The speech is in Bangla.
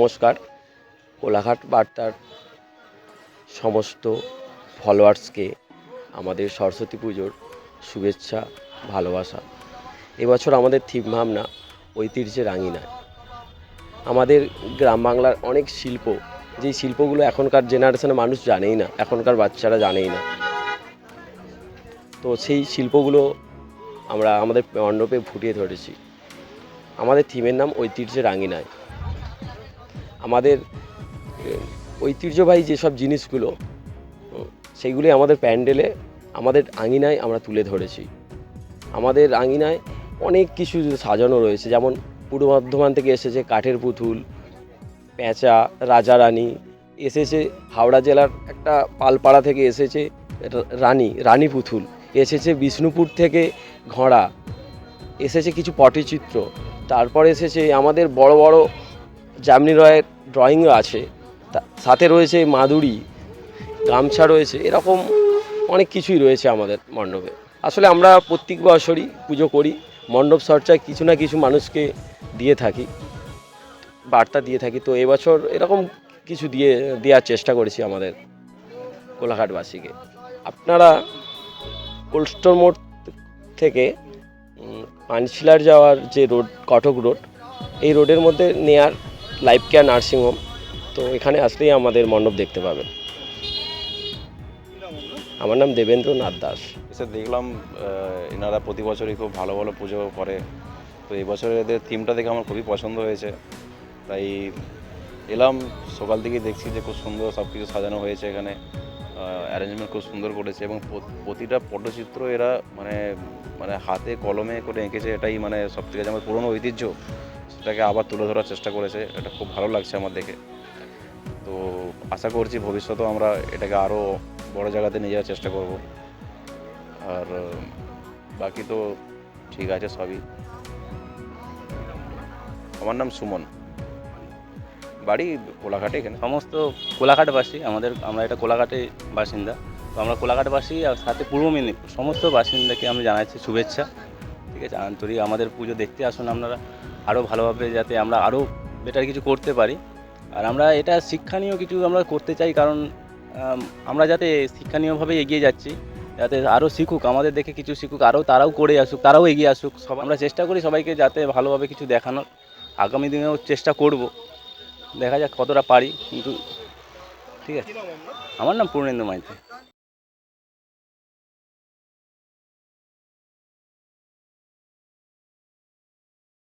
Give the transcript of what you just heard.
নমস্কার। কোলাঘাট বার্তার সমস্ত ফলোয়ার্সকে আমাদের সরস্বতী পুজোর শুভেচ্ছা, ভালোবাসা। এবছর আমাদের থিম ভাবনা ঐতিহ্যের আঙিনায়। আমাদের গ্রাম বাংলার অনেক শিল্প, যেই শিল্পগুলো এখনকার জেনারেশনে মানুষ জানেই না, এখনকার বাচ্চারা জানেই না। তো সেই শিল্পগুলো আমরা আমাদের মণ্ডপে ফুটিয়ে ধরেছি। আমাদের থিমের নাম ঐতিহ্যের আঙিনায়। আমাদের ঐতিহ্যবাহী যেসব জিনিসগুলো সেইগুলি আমাদের প্যান্ডেলে, আমাদের আঙিনায় আমরা তুলে ধরেছি। আমাদের আঙিনায় অনেক কিছু সাজানো রয়েছে, যেমন পূর্ব বর্ধমান থেকে এসেছে কাঠের পুতুল, পেঁচা রাজা রানী এসেছে হাওড়া জেলার একটা পালপাড়া থেকে এসেছে রানী রানী পুতুল, এসেছে বিষ্ণুপুর থেকে ঘোড়া, এসেছে কিছু পটচিত্র, তারপর এসেছে আমাদের বড় বড় জামনি রয়ের ড্রয়িংও আছে। সাথে রয়েছে মাদুরি, গামছা রয়েছে, এরকম অনেক কিছুই রয়েছে আমাদের মণ্ডপে। আসলে আমরা প্রত্যেক বছরই পুজো করি, মণ্ডপ চর্চায় কিছু না কিছু মানুষকে দিয়ে থাকি, বার্তা দিয়ে থাকি। তো এবছর এরকম কিছু দিয়ে, দেওয়ার চেষ্টা করেছি আমাদের কোলাঘাটবাসীকে। আপনারা কোল্ড স্টোর মোড় থেকে পানশিলার যাওয়ার যে রোড, কটক রোড, এই রোডের মধ্যে নেয়ার লাইফ কেয়ার নার্সিংহোম তো এখানে আসলেই আমাদের মণ্ডপ দেখতে পাবেন। আমার নাম দেবেন্দ্র নাথ দাস। এসে দেখলাম এনারা প্রতি বছরই খুব ভালো ভালো পুজো করে। তো এই এদের থিমটা দেখে আমার খুবই পছন্দ হয়েছে। তাই এলাম, সকাল থেকেই দেখছি যে খুব সুন্দর সব কিছু সাজানো হয়েছে এখানে। অ্যারেঞ্জমেন্ট খুব সুন্দর করেছে এবং প্রতিটা পটচিত্র এরা মানে মানে হাতে কলমে করে এঁকেছে। এটাই মানে সব থেকে আমার পুরনো ঐতিহ্য। সেটাকে আবার তুলে ধরার চেষ্টা করেছে, এটা খুব ভালো লাগছে আমার দেখে। তো আশা করছি ভবিষ্যতেও আমরা এটাকে আরও বড় জায়গাতে নিয়ে যাওয়ার চেষ্টা করব। আর, বাকি তো ঠিক আছে সবই। আমার নাম সুমন। বাড়ি কোলাঘাটে এখানে? সমস্ত কোলাঘাটবাসী, আমাদের, আমরা এটা কোলাঘাটে বাসিন্দা। তো আমরা কোলাঘাটবাসী আর সাথে পূর্ব মেদিনীপুর, সমস্ত বাসিন্দাকে আমি জানাচ্ছি শুভেচ্ছা। ঠিক আছে, আন্তরিক আমাদের পুজো দেখতে আসুন আপনারা। আরও ভালোভাবে যাতে আমরা আরও বেটার কিছু করতে পারি। আর আমরা এটা শিক্ষণীয় কিছু আমরা করতে চাই কারণ আমরা যাতে শিক্ষণীয়ভাবে এগিয়ে যাচ্ছি যাতে আরও শিখুক আমাদের দেখে কিছু শিখুক আরও তারাও করে আসুক তারাও এগিয়ে আসুক সব আমরা চেষ্টা করি সবাইকে যাতে ভালোভাবে কিছু দেখানোর। আগামী দিনেও চেষ্টা করব। দেখা যাক কতটা পারি কিন্তু ঠিক আছে। আমার নাম পূর্ণেন্দু মাইতি।